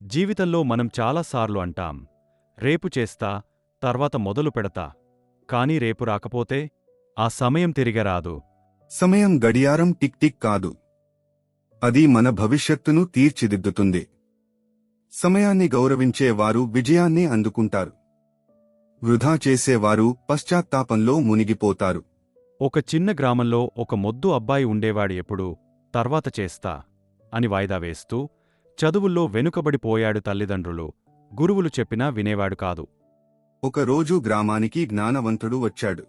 జీవితంలో మనం చాలాసార్లు అంటాం రేపు చేస్తా తర్వాత మొదలు పెడతా కాని రేపు రాకపోతే ఆ సమయం తిరిగరాదు సమయం గడియారం టిక్ టిక్ కాదు. అది మన భవిష్యత్తును తీర్చిదిద్దుతుంది. సమయాన్ని గౌరవించే వారు విజయాన్ని అందుకుంటారు. వృధా చేసేవారు పశ్చాత్తాపంలో మునిగిపోతారు. ఒక చిన్న గ్రామంలో ఒక మొద్దు అబ్బాయి ఉండేవాడు ఎప్పుడు తర్వాత చేస్తా అని వాయిదా వేస్తూ చదువుల్లో వెనుకబడిపోయాడు తల్లిదండ్రులు. గురువులు చెప్పినా వినేవాడు కాదు. ఒక రోజు గ్రామానికి జ్ఞానవంతుడు వచ్చాడు.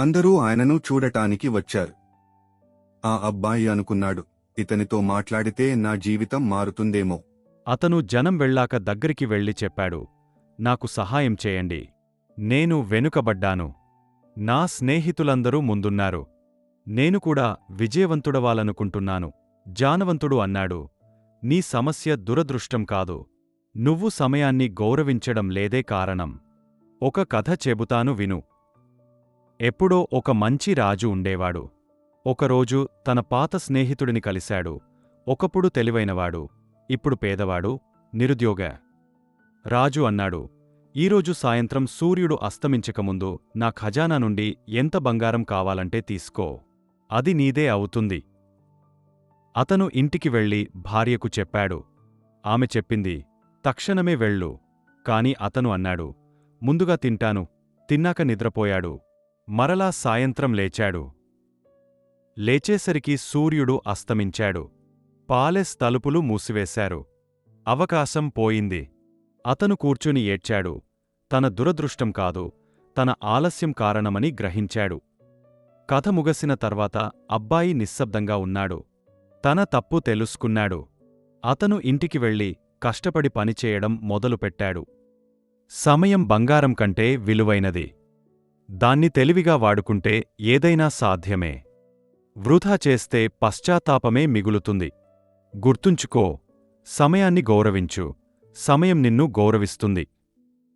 అందరూ ఆయనను చూడటానికి వచ్చారు. ఆ అబ్బాయి అనుకున్నాడు ఇతనితో మాట్లాడితే నా జీవితం మారుతుందేమో. అతను జనం వెళ్ళాక దగ్గరికి వెళ్ళి చెప్పాడు నాకు సహాయం చేయండి. నేను వెనుకబడ్డాను. నా స్నేహితులందరూ ముందున్నారు. నేను కూడా విజయవంతుడవాలనుకుంటున్నాను. జానవంతుడు అన్నాడు నీ సమస్య దురదృష్టం కాదు. నువ్వు సమయాన్ని గౌరవించడం లేదే కారణం. ఒక కథ చెబుతాను విను. ఎప్పుడో ఒక మంచి రాజు ఉండేవాడు. ఒకరోజు తన పాత స్నేహితుడిని కలిశాడు. ఒకప్పుడు తెలివైనవాడు. ఇప్పుడు పేదవాడు నిరుద్యోగ. రాజు అన్నాడు ఈరోజు సాయంత్రం సూర్యుడు అస్తమించకముందు నా ఖజానా నుండి ఎంత బంగారం కావాలంటే తీసుకో. అది నీదే అవుతుంది. అతను ఇంటికి వెళ్ళి భార్యకు చెప్పాడు. ఆమె చెప్పింది తక్షణమే వెళ్ళు. కాని అతను అన్నాడు ముందుగా తింటాను. తిన్నాక నిద్రపోయాడు. మరలా సాయంత్రం లేచాడు. లేచేసరికి సూర్యుడు అస్తమించాడు. పాలెస్ తలుపులు మూసివేశారు. అవకాశం పోయింది. అతను కూర్చుని ఏడ్చాడు. తన దురదృష్టం కాదు తన ఆలస్యం కారణమని గ్రహించాడు. కథ ముగసిన తర్వాత అబ్బాయి నిశ్శబ్దంగా ఉన్నాడు. తన తప్పు తెలుసుకున్నాడు. అతను ఇంటికి వెళ్ళి కష్టపడి పనిచేయడం మొదలుపెట్టాడు. సమయం బంగారం కంటే విలువైనది. దాన్ని తెలివిగా వాడుకుంటే ఏదైనా సాధ్యమే. వృధా చేస్తే పశ్చాత్తాపమే మిగులుతుంది. గుర్తుంచుకో సమయాన్ని గౌరవించు. సమయం నిన్ను గౌరవిస్తుంది.